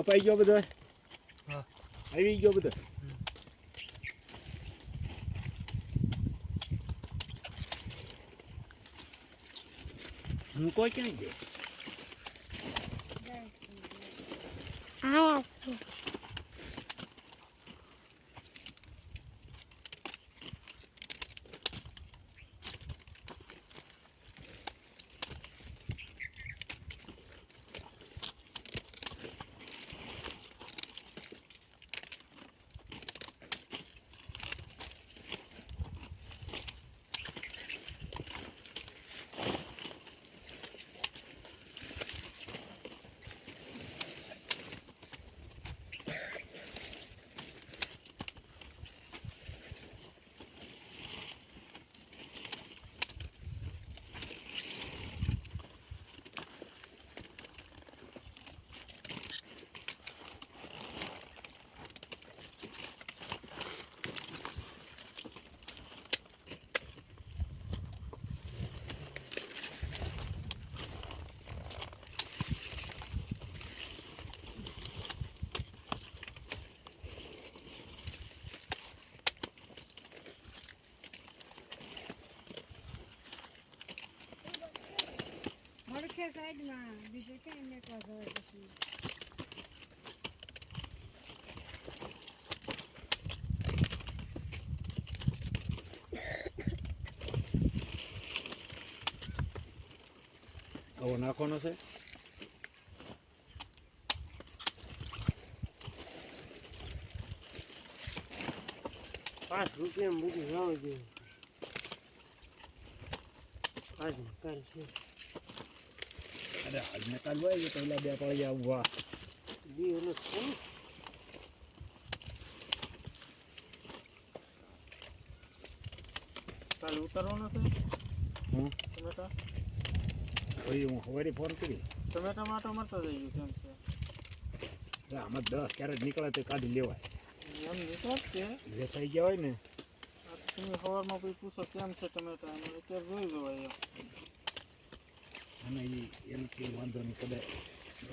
કપાઈ ગયો બધો? હા. આવી ગયો બધો? કોઈ ક્યાં ગયો? આયા છું મળખે સાઈડમાં. બીજું ક્યાંય મેકવા જવાય પછી. આવો નાખવાનો છે. પાંચ રૂપિયા મૂકી જાવ જોઈએ પાંચ કાલ છે. અરે આજને કાલ હોય પહેલાં બે પાળી આવવા ઓલો છે કાલે ઉતારવાનો છે? હું? ટમેટા? પછી હું સવારે ફોન કરી. ટમેટા માટે મળતા ગયું કેમ છે. આમાં દસ ક્યારેક નીકળે તો કાઢી લેવાય. એમ નીકળે વેસાઈ ગયા હોય ને. તમે સવારમાં કોઈ પૂછો કેમ છે ટમેટા? અને અત્યારે જોઈ જવાય એમ. અને એ એમ કે વાંધો નહીં કદાચ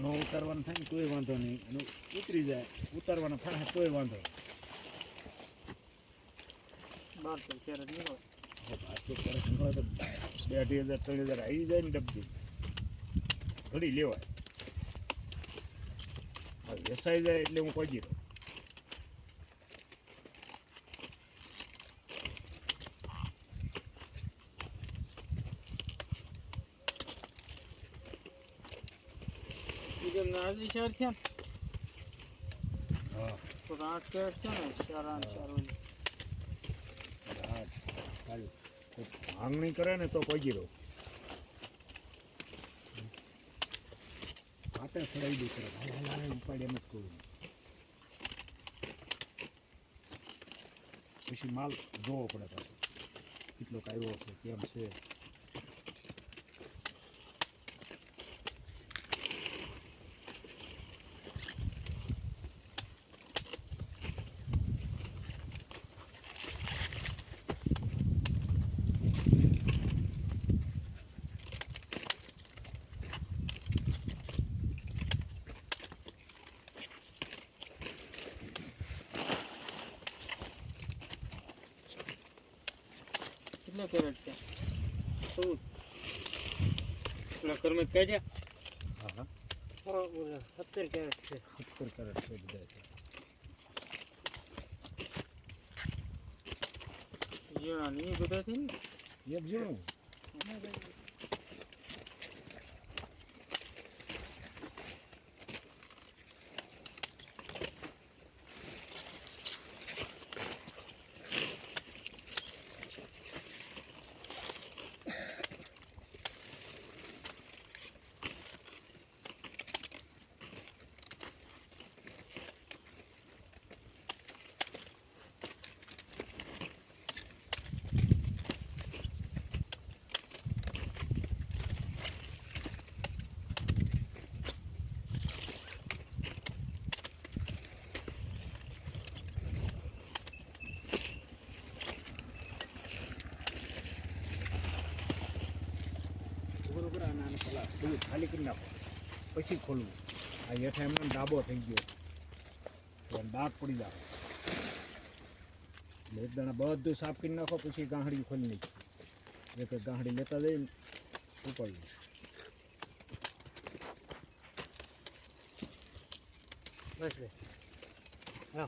ન ઉતારવાનું થાય ને તોય વાંધો નહીં. અને ઉતરી જાય ઉતારવાના થાય તોય વાંધો. બાર તો ક્યારે નીકળે હવે તો ક્યારેક નીકળે તો બે અઢી હજાર ત્રણ હજાર આવી જાય ને ડબ્બી ઘડી લેવાય. વેસાઈ જાય એટલે હું પહોંચી રહું. આજે ચાર થયા હા. ને તો આઠ કેરેટ છે ને ચાર આઠ માંગણી કરે ને તો કોઈ ગીરો હાથે ચડાવી દઉં કરે. હાલ એમ જ કહું. પછી માલ જોવો પડે પાછો. કેટલો આવ્યો છે કેમ છે? કેટલા કેરેટ છે? ચૌદ હા હા. સત્તર કેરેટ છે. સત્તર કેરેટ છે બધા જીણા ને બધા છે ને? એક જણું? બધું ખાલી કરી નાખો. પછી ખોલવું. આ હેઠે એમને ડાબો થઈ ગયો. દાંત પડી જાય. એક દાણા બધું સાફ કરી નાખો, પછી ગાંહડી ખોલી નાખી. એક ગાંહડી લેતા જઈને ઉપાડી બસ